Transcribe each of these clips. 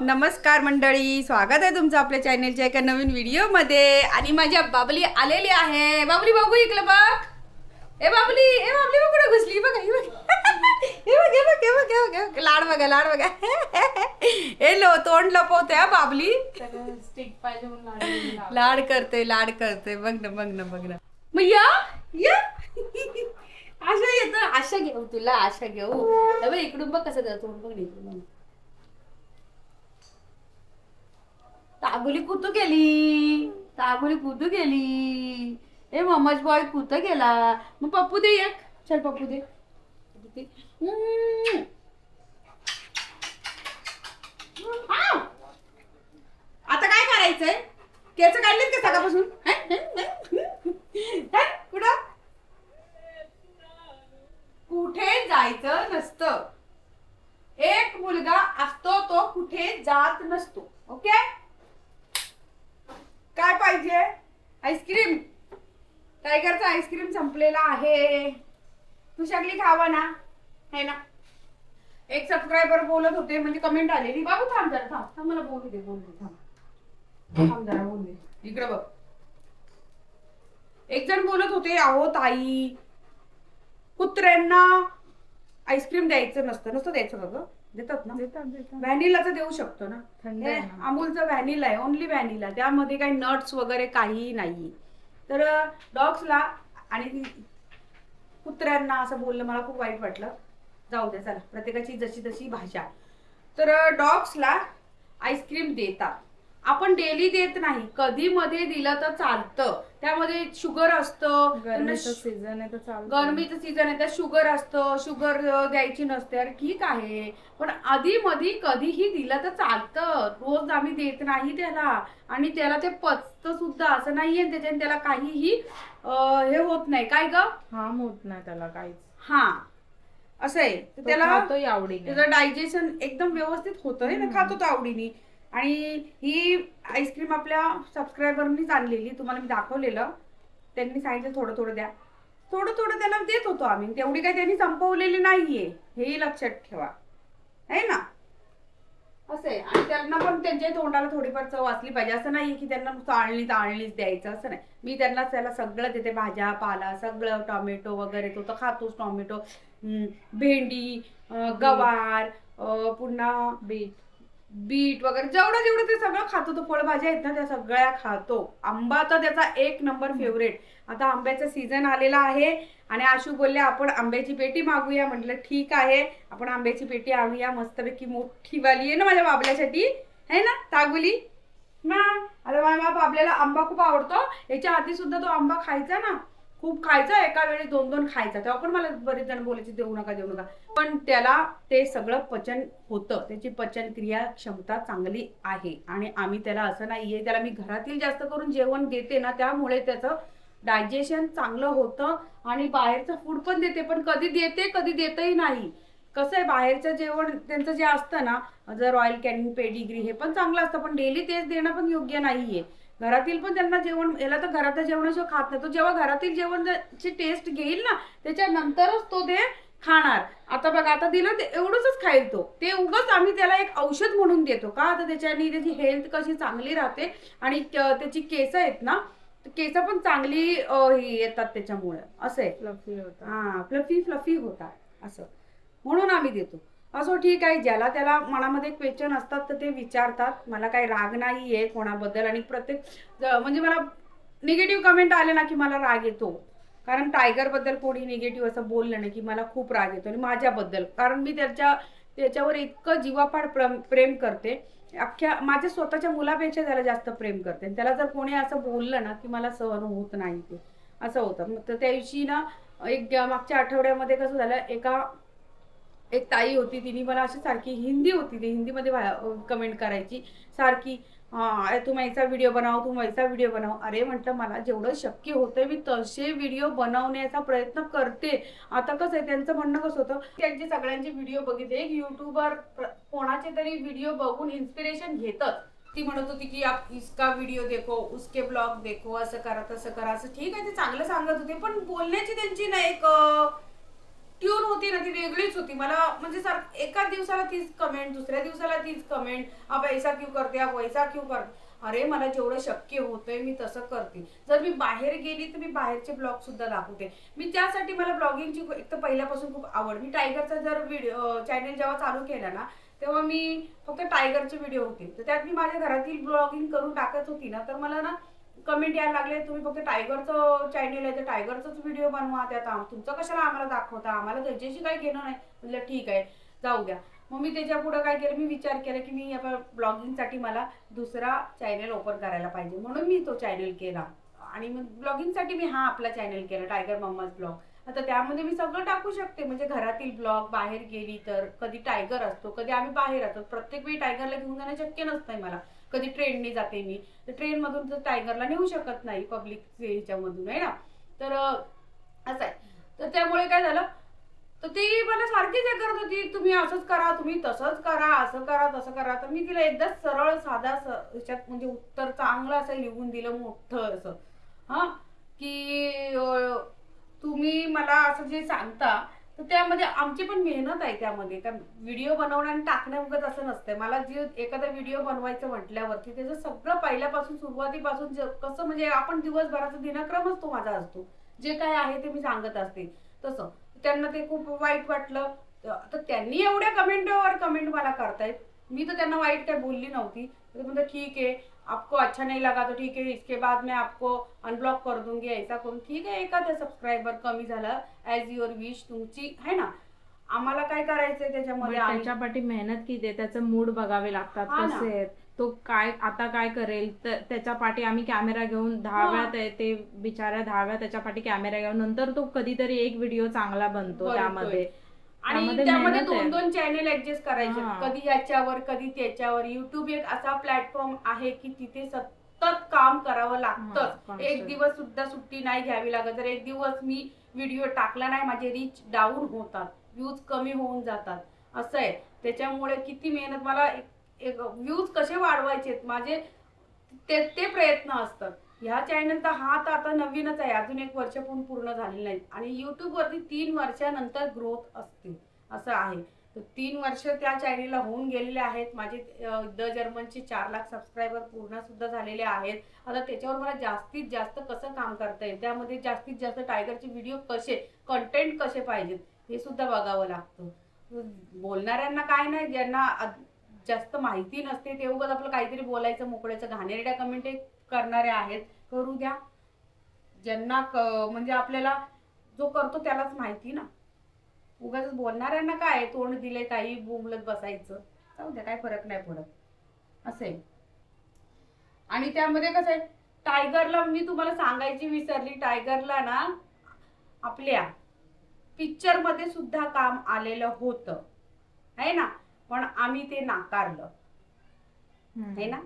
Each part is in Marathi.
नमस्कार मंडळी स्वागत आहे तुमचं आपल्या चॅनेलच्या एका नवीन व्हिडिओमध्ये आणि माझ्या बाबली आलेली आहे. बाबली बघू इकडं बघ. ए बाबली ए बाबली बघ कुठं घुसली. बघ हे बघ. हे बघ हे बघ हे बघ हे बघ, लाड बघा लाड बघा. हे लो तोंड लपवते हा बाबली. स्टिक पाहिजे म्हणून लाडू करते लाड करते बघ ना बघ ना बघ ना. मग या. या आशा येत. आशा घेऊ तुला आशा घेऊ. हे. इकडून बघ कसं जातो बघ ना इकडून बघ. तागुली कुतू गेली? तागुली कुतू गेली? ए मम्माच बॉय कुत गेला? मग पप्पू दे एक. चल पप्पू दे. आता काय करायचंय? केस काढलेत का सकाळपासून हं? कुठं कुठे जायचं नसतं एक मुलगा असतो तो कुठे जात नसतो ओके काय पाहिजे आईस्क्रीम टायगरचा आईस्क्रीम संपलेला आहे. तू शकली खावा ना? है ना? एक सबस्क्रायबर बोलत होते म्हणजे कमेंट आलेली बाबू थांब जरा थांब. थांब मला बोलू दे बोलू दे थांब. थांब जरा बोलू दे. इकडे बघ. एक जण बोलत होते अहो ताई कुत्र्यांना आईस्क्रीम द्यायचं नसतं. नसतं द्यायचं का देतात ना? देतात देतात. व्हॅनिलाचं देऊ शकतो ना? थंड हे आहे ना. अमूलचं व्हॅनिला आहे ओनली व्हॅनिला त्यामध्ये काही नट्स वगैरे काहीही नाही तर डॉग्सला आणि कुत्र्यांना असं बोलणं मला खूप वाईट वाटलं. जाऊ द्या चला. प्रत्येकाची जशी जशी भाषा. तर डॉग्सला आईस्क्रीम देतात. आपण डेली देत नाही. कधी मध्ये दिलं तर चालतं. त्यामध्ये शुगर असतं. गरमीचं सीझन आहे तर चालतं. गरमीचं सीझन आहे त्यात शुगर असतं. शुगर द्यायची नसते. अरे ठीक आहे. पण आधी मधी कधीही दिलं तर चालतं. रोज आम्ही देत नाही त्याला. आणि त्याला ते पचतं सुद्धा. असं नाहीये त्याच्याने त्याला काहीही अं, हे होत नाही. काय ग? होत नाही त्याला काहीच. हा. असं आहे. तर त्याला आवडीने. त्याचं डायजेशन एकदम व्यवस्थित होतं ना. खातो तो आवडीने. आणि ही आईस्क्रीम आपल्या सबस्क्रायबरनीच आणलेली तुम्हाला मी दाखवलेलं. त्यांनी सांगितलं थोडं थोडं द्या. थोडं थोडं त्यांना देत होतो आम्ही. तेवढी काही त्यांनी संपवलेली नाहीये. हेही लक्षात ठेवा. आहे ना? असं आहे. आणि त्यांना पण त्यांच्या तोंडाला थोडीफार चव असली पाहिजे. असं नाही की त्यांना नुसतं आळणी आणलीच द्यायचं. असं नाही. मी त्यांना त्याला सगळं देते. भाज्या पाला सगळं टोमॅटो वगैरे. तो तर खातोच टोमॅटो. भेंडी गवार पुन्हा बीट. बीट वगैरे जेवढं जेवढं ते सगळं खातो तो फळभाज्या आहेत ना त्या सगळ्या खातो. आंबा तर त्याचा एक नंबर फेवरेट आता आंब्याचा सीझन आलेला आहे आणि आशू बोलले आपण आंब्याची पेटी मागूया. म्हटलं ठीक आहे. आपण आंब्याची पेटी आणूया मस्तपैकी मोठी वाली आहे ना माझ्या बाबल्यासाठी. है ना तागुली? ना आता माझ्या बाबल्याला आंबा खूप आवडतो. याच्या आधी सुद्धा तो आंबा खायचा ना. खूप खायचा एका वेळी दोन दोन खायचा. तेव्हा पण मला बरेच जण बोलायचे देऊ नका देऊ नका. पण त्याला ते सगळं पचन होतं. त्याची पचन क्रिया क्षमता चांगली आहे. आणि आम्ही त्याला असं नाहीये. त्याला मी घरातील जास्त करून जेवण देते ना त्यामुळे त्याचं डायजेशन चांगलं होतं. आणि बाहेरचं फूड पण देते पण कधी देते कधी देतही नाही. कसं आहे बाहेरचं जेवण त्यांचं जे असतं ना जर रॉयल कॅनिंग पेडिग्री हे पण चांगलं असतं पण डेली तेच देणं पण योग्य नाहीये. घरातील पण त्यांना जेवण याला तर घरातलं जेवणाशिवाय खात नाही. तो जेव्हा घरातील जेवणाची टेस्ट घेईल ना त्याच्यानंतरच तो ते खाणार. आता बघा आता दिलं ते एवढंच खाईल तो. ते उगाच आम्ही त्याला एक औषध म्हणून देतो का? आता त्याच्याने त्याची हेल्थ कशी चांगली राहते आणि त्याची केस आहेत ना केस पण चांगली ही येतात त्याच्यामुळे. असं आहे. फ्लफी होता हा फ्लफी फ्लफी होतात. असं. म्हणून आम्ही देतो. असो ठीक आहे ज्याला त्याला मनामध्ये क्वेश्चन असतात तर ते विचारतात. मला काही राग नाही आहे कोणाबद्दल आणि प्रत्येक ज- म्हणजे मला निगेटिव्ह कमेंट आले ना की मला राग येतो. कारण टायगरबद्दल कोणी निगेटिव्ह असं बोललं नाही की मला खूप राग येतो आणि माझ्याबद्दल. कारण मी त्याच्या त्याच्यावर इतकं जीवापाड प्रेम प्रेम करते. अख्ख्या माझ्या स्वतःच्या मुलापेक्षा त्याला जास्त प्रेम करते. आणि त्याला जर कोणी असं बोललं ना की मला सहन होत नाही ते असं होतं. मग तर त्या दिवशी ना एक मागच्या आठवड्यामध्ये कसं झालं एका एक ताई होती तिने मला अशी सारखी हिंदी होती ती हिंदीमध्ये कमेंट करायची. सारखी हां तू ऐसा व्हिडिओ बनाव तुम वैसा व्हिडिओ बनाव. अरे म्हटलं मला जेवढं शक्य होतं मी तसे व्हिडिओ बनवण्याचा प्रयत्न करते. आता कसं आहे त्यांचं म्हणणं कसं होतं त्यांचे सगळ्यांचे व्हिडिओ बघितले. एक युट्यूबर कोणाचे तरी व्हिडिओ बघून इन्स्पिरेशन घेतच ती म्हणत होती की आप इसका व्हिडिओ देखो उसके ब्लॉग देखो असं करा तसं करा. असं ठीक आहे ते चांगलं सांगत होते पण बोलण्याची त्यांची ना एक ट्यून होती ना ती वेगळीच होती. मला म्हणजे सर एका दिवसाला तीच कमेंट दुसऱ्या दिवसाला तीच कमेंट अब ऐसा क्यू करते आप वैसा क्यू करते. अरे मला जेवढं शक्य होतंय मी तसं करते. जर मी बाहेर गेली तर मी बाहेरचे ब्लॉग सुद्धा दाखवते. मी त्यासाठी मला ब्लॉगिंगची एक तर पहिल्यापासून खूप आवड. मी टायगरचा जर व्हिडिओ चॅनल जेव्हा चालू केला ना तेव्हा मी फक्त टायगरचे व्हिडिओ होते. तर त्यात मी माझ्या घरातील ब्लॉगिंग करून टाकत होती ना तर मला ना कमेंट यायला लागले तुम्ही फक्त टायगरचं चॅनल आहे तर टायगरचाच व्हिडिओ बनवा त्यात तुमचं कशाला आम्हाला दाखवता? आम्हाला त्याच्याशी काही घेणं नाही. म्हटलं ठीक आहे जाऊ द्या. मग मी त्याच्या पुढं काय केलं? मी विचार केला की मी आता ब्लॉगिंगसाठी मला दुसरा चॅनल ओपन करायला पाहिजे. म्हणून मी तो चॅनल केला. आणि मग ब्लॉगिंगसाठी मी हा आपला चॅनल केला टायगर मम्माज ब्लॉग आता त्यामध्ये मी सगळं टाकू शकते. म्हणजे घरातील ब्लॉग बाहेर गेली तर कधी टायगर असतो कधी आम्ही बाहेर असतो. प्रत्येक वेळी टायगरला घेऊन जाणं शक्य नसतंय मला. कधी ट्रेनने जाते मी. तर ट्रेन मधून तर टायगरला नेऊ शकत नाही पब्लिक ह्याच्यामधून आहे ना? तर असं आहे. तर त्यामुळे काय झालं? तर ती मला सारखीच हे करत होती तुम्ही असंच करा तुम्ही तसंच करा असं करा तसं करा. तर मी तिला एकदा सरळ साधा ह्याच्यात म्हणजे उत्तर चांगलं असं लिहून दिलं मोठं असं. हा? की तुम्ही मला असं जे सांगता तर त्यामध्ये आमची पण मेहनत आहे त्यामध्ये. त्या व्हिडिओ बनवणं आणि टाकणं असं नसतंय. मला जे एखादा व्हिडिओ बनवायचं म्हटल्यावरती त्याचं सगळं पहिल्यापासून सुरुवातीपासून कसं म्हणजे आपण दिवसभराचा दिनक्रमच तो माझा असतो. जे काय आहे ते मी सांगत असते. तसं. त्यांना ते खूप वाईट वाटलं. तर त्यांनी एवढ्या कमेंटवर कमेंट मला करतायत. मी तर त्यांना वाईट काय बोलली नव्हती. तर म्हणलं ठीक है आपको अच्छा नहीं लगा तो ठीक है इसके बाद मैं आपको अनब्लॉक कर दूंगी ऐसा करून. ठीक आहे एखादा सबस्क्रायबर कमी झाला ॲज युअर विश तुमची आहे ना? आम्हाला काय करायचंय त्याच्यामध्ये? आम्ही- त्याच्यापाठी मेहनत किती आहे? त्याचे मूड बघावे लागतात हा ना. कसे आहेत? तो काय आता काय करेल? तर त्याच्या पाठी आम्ही कॅमेरा घेऊन हा. वेळा ते- ते बिचाऱ्या दहा वेळा त्याच्या पाठी कॅमेरा घेऊन नंतर तो कधीतरी एक व्हिडिओ चांगला बनतो बनतोय. त्यामध्ये. आणि त्यामध्ये त्यामध्ये मेहनत आहे. दोन दोन चॅनेल ऍडजस्ट करायचे. हा. कधी याच्यावर कधी त्याच्यावर. युट्यूब एक असा प्लॅटफॉर्म आहे की तिथे सतत काम करावं हा, लागतं constant. एक दिवस सुद्धा सुट्टी नाही घ्यावी लागत. जर एक दिवस मी व्हिडिओ टाकला नाही माझे रीच डाऊन होतात. व्ह्यूज कमी होऊन जातात. असं आहे. त्याच्यामुळे किती मेहनत मला एक व्ह्यूज कसे वाढवायचे माझे ते ते प्रयत्न असतात. ह्या चॅनल तर हा तर आता नवीनच आहे. अजून एक वर्ष पण पूर्ण झालेलं नाही. आणि यूट्यूबवरती वरती तीन वर्षानंतर ग्रोथ असते. असं आहे. तर तीन वर्ष त्या चॅनेलला होऊन गेलेले आहेत. माझे द जर्मनचे चार लाख सबस्क्रायबर पूर्ण सुद्धा झालेले आहेत. आता त्याच्यावर मला जास्तीत जास्त कसं काम करता येईल? त्यामध्ये जास्तीत जास्त टायगरचे व्हिडिओ कसे कंटेंट कसे पाहिजेत? हे सुद्धा बघावं लागतं. बोलणाऱ्यांना काय नाही ज्यांना जास्त माहिती नसते ते उगाच आपलं काहीतरी बोलायचं मोकळ्याचं घाणेरड्या कमेंट एक करणारे आहेत. करू द्या. ज्यांना क- म्हणजे आपल्याला जो करतो त्यालाच माहिती ना. उगाच बोलणाऱ्यांना काय तोंड दिले काही बोंबलत बसायचं. जाऊ द्या काय फरक नाही पडत. असं. आणि त्यामध्ये कसं आहे टायगरला मी तुम्हाला सांगायची विसरली. टायगरला ना आपल्या पिक्चरमध्ये सुद्धा काम आलेलं होतं. आहे ना? पण आम्ही ते नाकारलं. आहे ना.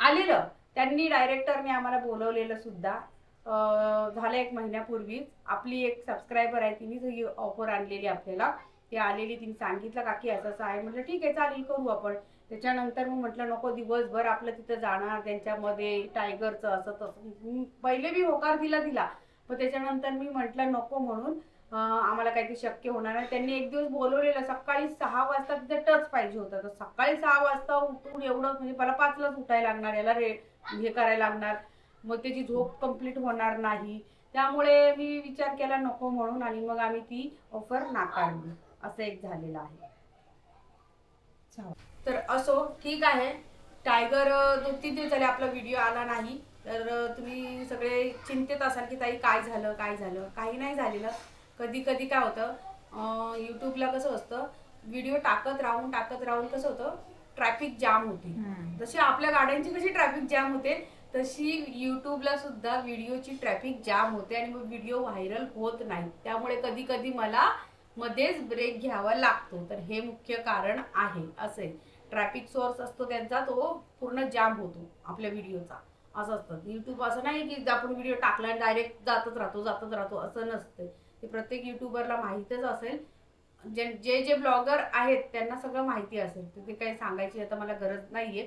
आलेलं. त्यांनी डायरेक्टरने आम्हाला बोलवलेलं सुद्धा झालं एक महिन्यापूर्वीच आपली एक सबस्क्रायबर आहे तिनेच ही ऑफर आणलेली आपल्याला. ती आलेली तिने सांगितलं काकी असं असं आहे. म्हटलं ठीक आहे चालेल करू आपण. त्याच्यानंतर मग म्हटलं नको दिवसभर आपलं तिथं जाणार त्यांच्यामध्ये टायगरचं असं तसं. पहिले मी होकार दिला दिला. पण त्याच्यानंतर मी म्हटलं नको म्हणून आम्हाला काही ते शक्य होणार नाही. त्यांनी एक दिवस बोलवलेलं सकाळी सहा वाजता तिथे टच पाहिजे होता. तर सकाळी सहा वाजता उठून एवढं म्हणजे मला पाचलाच उठायला लागणार याला रेट हे करायला लागणार. मग त्याची झोप कंप्लीट होणार नाही. त्यामुळे मी विचार केला नको म्हणून आणि मग आम्ही ती ऑफर नाकारली. असं एक झालेलं आहे. तर असो ठीक आहे. टायगर दोन तीन दिवस झाले आपला व्हिडिओ आला नाही. तर तुम्ही सगळे चिंतेत असाल की ताई काय झालं काय झालं? काही नाही झालेलं. कधी कधी काय होतं? यूट्यूबला कसं असतं? व्हिडिओ टाकत राहून टाकत राहून कसं होतं? ट्रॅफिक जाम होते. जशी आपल्या गाड्यांची कशी ट्रॅफिक जाम होते तशी युट्यूबला सुद्धा व्हिडिओची ट्रॅफिक जाम होते आणि मग व्हिडिओ व्हायरल होत नाही. त्यामुळे कधी कधी मला मध्येच ब्रेक घ्यावा लागतो. तर हे मुख्य कारण आहे. असे ट्रॅफिक सोर्स असतो त्यांचा तो पूर्ण जाम होतो आपल्या व्हिडिओचा असं असतं. युट्यूब असं नाही की आपण व्हिडिओ टाकला आणि डायरेक्ट जातच राहतो जातच राहतो. असं नसतं. ते प्रत्येक युट्यूबरला माहीतच असेल. जे जे जे ब्लॉगर आहेत त्यांना सगळं माहिती असेल. तर ते काही सांगायची आता मला गरज नाहीये.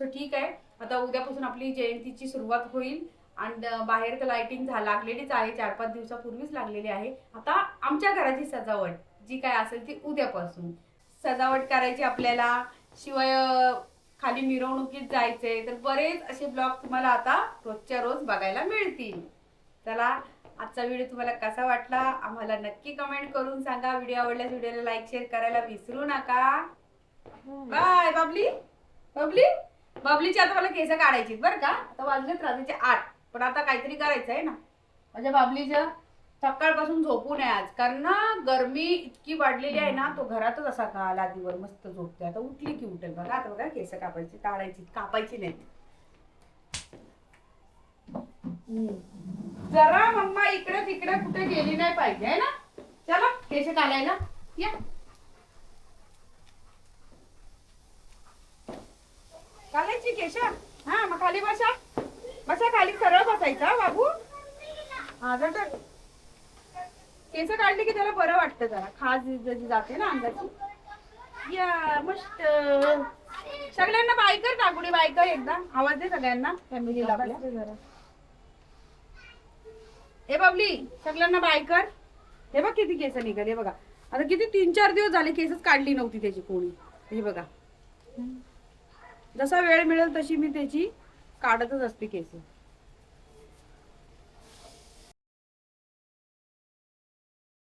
सो ठीक आहे. आता उद्यापासून आपली जयंतीची सुरुवात होईल. आणि बाहेर तर लाइटिंग झा लागलेलीच आहे. चार पाच दिवसापूर्वीच लागलेली आहे. आता आमच्या घराची सजावट जी काय असेल ती उद्यापासून. सजावट करायची आपल्याला. शिवाय खाली मिरवणुकीत जायचंय. तर बरेच असे ब्लॉग तुम्हाला आता रोजच्या रोज बघायला मिळतील. चला आजचा व्हिडिओ तुम्हाला कसा वाटला आम्हाला नक्की कमेंट करून सांगा. व्हिडिओ आवडल्यास व्हिडिओला लाईक शेअर करायला विसरू नका. बाय बबली बबली बबलीची आता मला केस काढायची बरं का? आता वाजलेत रात्रीचे आठ. पण आता काहीतरी करायचं आहे ना. माझ्या बाबलीच्या सकाळपासून झोपू नये आज. कारण ना गरमी इतकी वाढलेली आहे ना तो घरातच असा का लादीवर मस्त झोपते आता उठली की उठेल. बघा आता बघा केस कापायची काढायची कापायची हम्म. जरा मम्मा इकडे तिकडे कुठे गेली नाही पाहिजे है ना? चला केस काढायला या. घालायची केश? हा मग खाली बसा. बसा खाली सरळ बसायचा बाबू. हा जर केस काढली की त्याला बरं वाटतं जरा. खास जशी जाते ना अंगाची. या मस्त. सगळ्यांना बायकर कर बायकर एकदा. आवाज दे सगळ्यांना. फॅमिलीला जरा. हे बाबली सगळ्यांना बाय कर. हे बघ किती केस निघाले बघा. आता किती तीन चार दिवस झाले केसच काढली नव्हती त्याची कोणी. हे बघा. जसा वेळ मिळेल तशी मी त्याची काढतच असते केस.